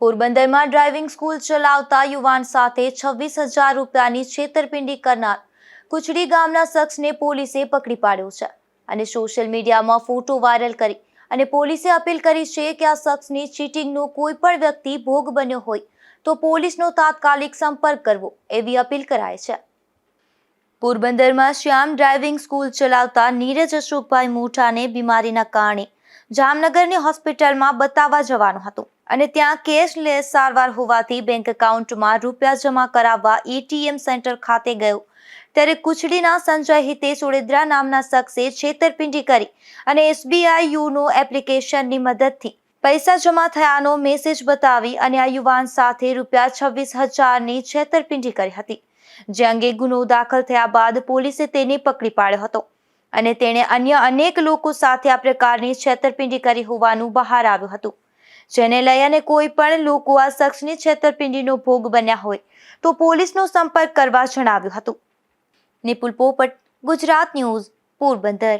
પોરબંદરમાં driving school ચલાવતા યુવાન સાથે છવ્વીસ હજાર રૂપિયાની છેતરપિંડી કરનાર કુચડી ગામના શખ્સને પોલીસે પકડી પાડ્યો છે અને સોશિયલ મીડિયામાં ફોટો વાયરલ કરી અને પોલીસે અપીલ કરી છે કે આ શખ્સની ચીટિંગનો કોઈ પણ વ્યક્તિ ભોગ બન્યો હોય તો પોલીસનો તાત્કાલિક સંપર્ક કરવો એવી અપીલ કરાય છે. પોરબંદરમાં શ્યામ ડ્રાઇવિંગ સ્કૂલ ચલાવતા નીરજ અશોકભાઈ મોઠાને બીમારીના કારણે જામનગરની હોસ્પિટલમાં બતાવવા જવાનું હતું. અને ત્યાં કેશલેસ સારવાર હોવાથી બેંક એકાઉન્ટમાં રૂપિયા જમા કરાવવા એટીએમ સેન્ટર ખાતે ગયો. ત્યારે કુચડીના સંજય હિતેશ ઓડેદરા નામના શખ્સે છેતરપિંડી કરી અને એસબીઆઈ યુનો એપ્લિકેશનની મદદથી પૈસા જમા થયાનો મેસેજ બતાવી અને આ યુવાન સાથે રૂપિયા છવ્વીસ હજારની છેતરપિંડી કરી હતી. જે અંગે ગુનો દાખલ થયા બાદ પોલીસે તેને પકડી પાડ્યો હતો. અને તેણે અન્ય અનેક લોકો સાથે આ પ્રકારની છેતરપિંડી કરી હોવાનું બહાર આવ્યું હતું. જેને લઈ અને કોઈ પણ લોકો આ શખ્સની છેતરપિંડીનો ભોગ બન્યા હોય, તો પોલીસનો સંપર્ક કરવા જણાવ્યું હતું. નિપુલ પોપટ, ગુજરાત ન્યૂઝ, પોરબંદર.